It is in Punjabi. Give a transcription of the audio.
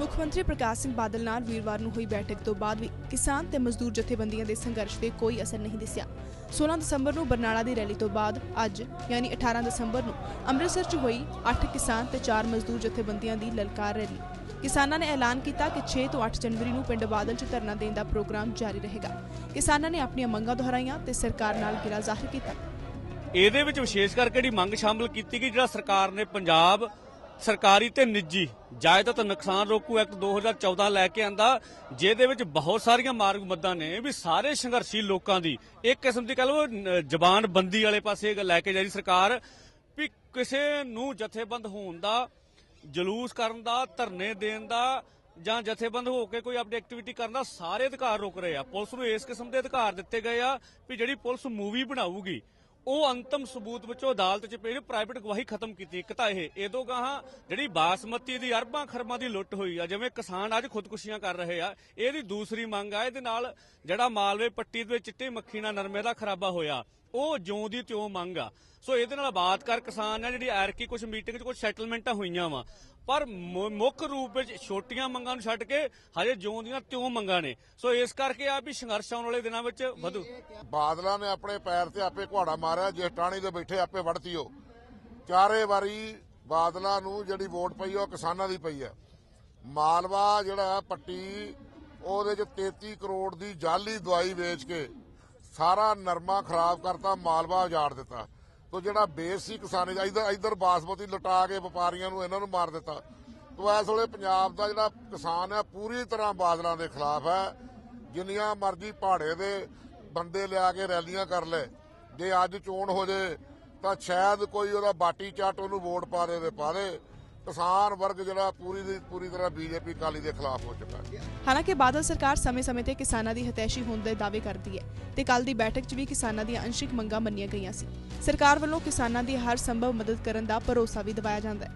ਮੰਤਰੀ ਪ੍ਰਕਾਸ਼ ਸਿੰਘ ਬਾਦਲ ਨਾਲ ਵੀਰਵਾਰ ਨੂੰ ਹੋਈ ਬੈਠਕ ਤੋਂ ਬਾਅਦ ਵੀ ਕਿਸਾਨ ਤੇ ਮਜ਼ਦੂਰ ਜਥੇਬੰਦੀਆਂ ਦੇ ਸੰਘਰਸ਼ ਤੇ ਕੋਈ ਅਸਰ ਨਹੀਂ ਦਿਸਿਆ। 16 ਦਸੰਬਰ ਨੂੰ ਬਰਨਾਲਾ ਦੀ ਰੈਲੀ ਤੋਂ ਬਾਅਦ ਅੱਜ, ਯਾਨੀ 18 ਦਸੰਬਰ ਨੂੰ, ਅੰਮ੍ਰਿਤਸਰ 'ਚ ਹੋਈ 8 ਕਿਸਾਨ ਤੇ 4 ਮਜ਼ਦੂਰ ਜਥੇਬੰਦੀਆਂ ਦੀ ਲਲਕਾਰ ਰੈਲੀ। ਕਿਸਾਨਾਂ ਨੇ ਐਲਾਨ ਕੀਤਾ ਕਿ 6 ਤੋਂ 8 ਜਨਵਰੀ ਨੂੰ ਪਿੰਡ ਬਾਦਲ 'ਚ ਧਰਨਾ ਦੇਣ ਦਾ ਪ੍ਰੋਗਰਾਮ ਜਾਰੀ ਰਹੇਗਾ। ਕਿਸਾਨਾਂ ਨੇ ਆਪਣੀਆਂ ਮੰਗਾਂ ਦੁਹਰਾਈਆਂ ਤੇ ਸਰਕਾਰ ਨਾਲ ਗਿਲਾ ਜ਼ਾਹਿਰ ਕੀਤਾ। ਇਹਦੇ ਵਿੱਚ ਵਿਸ਼ੇਸ਼ ਕਰਕੇ ਜਿਹੜੀ ਮੰਗ ਸ਼ਾਮਲ ਕੀਤੀ ਗਈ, ਜਿਹੜਾ ਸਰਕਾਰ ਨੇ ਪੰਜਾਬ ਸਰਕਾਰੀ ਤੇ ਨਿੱਜੀ ਜਾਇਦਾਦ ਨੁਕਸਾਨ ਰੋਕੂ ਐਕਟ 2014 ਲੈ ਕੇ ਆਂਦਾ, ਜਿਹਦੇ ਵਿੱਚ ਬਹੁਤ ਸਾਰੀਆਂ ਮਾਰਗ ਮੱਦਾਂ ਨੇ ਵੀ ਸਾਰੇ ਸੰਘਰਸ਼ੀ ਲੋਕਾਂ ਦੀ। ਇੱਕ ਕਿਸਮ ਦੀ ਕਹ ਲਓ ਜ਼ਬਾਨ ਬੰਦੀ ਵਾਲੇ ਪਾਸੇ ਲੈ ਕੇ ਜਾ ਰਹੀ ਸਰਕਾਰ ਵੀ ਕਿਸੇ ਨੂੰ ਜਥੇਬੰਦ ਹੋਣ ਦਾ, ਜਲੂਸ ਕਰਨ ਦਾ, ਧਰਨੇ ਦੇਣ ਦਾ ਜਾਂ ਜਥੇਬੰਦ ਹੋ ਕੇ ਕੋਈ ਆਪਣੀ ਐਕਟੀਵਿਟੀ ਕਰਨ ਦਾ ਸਾਰੇ ਅਧਿਕਾਰ ਰੁਕ ਰਹੇ ਆ। ਪੁਲਿਸ ਨੂੰ ਇਸ ਕਿਸਮ ਦੇ ਅਧਿਕਾਰ ਦਿੱਤੇ ਗਏ ਆ ਵੀ ਜਿਹੜੀ ਪੁਲਿਸ ਮੂਵੀ ਬਣਾਊਗੀ ਉਹ ਅੰਤਮ ਸਬੂਤ ਵਿੱਚੋਂ ਅਦਾਲਤ 'ਚ ਪੇਸ਼ ਪ੍ਰਾਈਵੇਟ ਗਵਾਹੀ ਖਤਮ ਕੀਤੀ। ਇੱਕ ਤਾਂ ਇਹ ਇਹਦੋਂ ਗਾਹਾਂ ਜਿਹੜੀ ਬਾਸਮਤੀ ਦੀ ਅਰਬਾਂ ਖਰਮਾਂ ਦੀ ਲੁੱਟ ਹੋਈ ਆ, ਜਿਵੇਂ ਕਿਸਾਨ ਅੱਜ ਖੁਦਕੁਸ਼ੀਆਂ ਕਰ ਰਹੇ ਆ, ਇਹਦੀ ਦੂਸਰੀ ਮੰਗ ਆ, ਇਹਦੇ ਨਾਲ ਜਿਹੜਾ ਮਾਲਵੇ ਪੱਟੀ ਦੇ ਵਿੱਚ ਚਿੱਟੀ ਮੱਖੀ ਨਾਲ ਨਰਮੇ ਦਾ ਖਰਾਬਾ ਹੋਇਆ। ਉਹ ਜਿਉਂ ਦੀ ਤਿਉਂ ਮੰਗ ਆ। ਸੋ ਇਹਦੇ ਨਾਲ ਬਾਤ ਕਰ ਕਿਸਾਨ ਆ, ਜਿਹੜੀ ਐਰਕੀ ਕੁਝ ਮੀਟਿੰਗ 'ਚ ਕੁਝ ਸੈਟਲਮੈਂਟਾਂ ਹੋਈਆਂ ਵਾ। ਪਰ ਮੁੱਖ ਰੂਪ ਵਿੱਚ ਛੋਟੀਆਂ ਮੰਗਾਂ ਨੂੰ ਛੱਡ ਕੇ ਹਜੇ ਜਿਉਂ ਦੀਆਂ ਤਿਉਂ ਮੰਗਾਂ ਨੇ। ਸੋ ਇਸ ਕਰਕੇ ਆ ਵੀ ਸੰਘਰਸ਼ ਆਉਣ ਵਾਲੇ ਦਿਨਾਂ ਵਿੱਚ ਵਧੂ। ਬਾਦਲਾਂ ਨੇ ਆਪਣੇ ਪੈਰ ਤੇ ਆਪੇ ਘੁਆੜਾ ਮਾਰਿਆ, ਜਿਸ ਟਾਣੀ ਦੇ ਬੈਠੇ ਆਪੇ ਵੜਤੀ ਉਹ। ਚਾਰੇ ਵਾਰੀ ਬਾਦਲਾਂ ਨੂੰ ਜਿਹੜੀ ਵੋਟ ਪਈ ਉਹ ਕਿਸਾਨਾਂ ਦੀ ਪਈ ਆ। ਮਾਲਵਾ ਜਿਹੜਾ ਪੱਟੀ, ਉਹਦੇ ਚ 33 ਕਰੋੜ ਦੀ ਜਾਲੀ ਦਵਾਈ ਵੇਚ ਕੇ ਸਾਰਾ ਨਰਮਾ ਖਰਾਬ ਕਰਤਾ, ਮਾਲਵਾ ਉਜਾੜ ਦਿੱਤਾ। ਤੋ ਜਿਹੜਾ ਬੇਸ ਸੀ ਕਿਸਾਨੀ ਦਾ, ਇਧਰ ਇਧਰ ਬਾਸਮਤੀ ਲੁਟਾ ਕੇ ਵਪਾਰੀਆਂ ਨੂੰ ਇਹਨਾਂ ਨੂੰ ਮਾਰ ਦਿੱਤਾ। ਤੋ ਇਸ ਵੇਲੇ ਪੰਜਾਬ ਦਾ ਜਿਹੜਾ ਕਿਸਾਨ ਹੈ, ਪੂਰੀ ਤਰ੍ਹਾਂ ਬਾਦਲਾਂ ਦੇ ਖਿਲਾਫ ਹੈ। ਜਿੰਨੀਆਂ ਮਰਜ਼ੀ ਪਹਾੜੇ ਦੇ ਬੰਦੇ ਲਿਆ ਕੇ ਰੈਲੀਆਂ ਕਰ ਲੈ। ਜੇ ਅੱਜ ਚੋਣ ਹੋ ਜੇ, ਤਾਂ ਸ਼ਾਇਦ ਕੋਈ ਉਹਦਾ ਬਾਟੀ ਚਾਟ ਉਹਨੂੰ ਵੋਟ ਪਾ ਦੇ ਤੇ ਪਾ ਦੇ। ਕਿਸਾਨ ਵਰਗ ਜਿਹੜਾ ਪੂਰੀ ਦੀ ਪੂਰੀ ਤਰ੍ਹਾਂ ਬੀਜੇਪੀ ਕਾਲੀ ਦੇ ਖਿਲਾਫ ਹੋ ਚੁੱਕਾ ਹੈ। ਹਾਲਾਂਕਿ ਬਾਦਲ ਸਰਕਾਰ ਸਮੇਂ-ਸਮੇਂ ਤੇ ਕਿਸਾਨਾਂ ਦੀ ਹਤੈਸ਼ੀ ਹੋਣ ਦੇ ਦਾਅਵੇ ਕਰਦੀ ਹੈ ਤੇ ਕੱਲ ਦੀ ਬੈਠਕ 'ਚ ਵੀ ਕਿਸਾਨਾਂ ਦੀਆਂ ਅੰਸ਼ਿਕ ਮੰਗਾਂ ਮੰਨੀਆਂ ਗਈਆਂ ਸੀ। ਸਰਕਾਰ ਵੱਲੋਂ ਕਿਸਾਨਾਂ ਦੀ ਹਰ ਸੰਭਵ ਮਦਦ ਕਰਨ ਦਾ ਭਰੋਸਾ ਵੀ ਦਿਵਾਇਆ ਜਾਂਦਾ ਹੈ।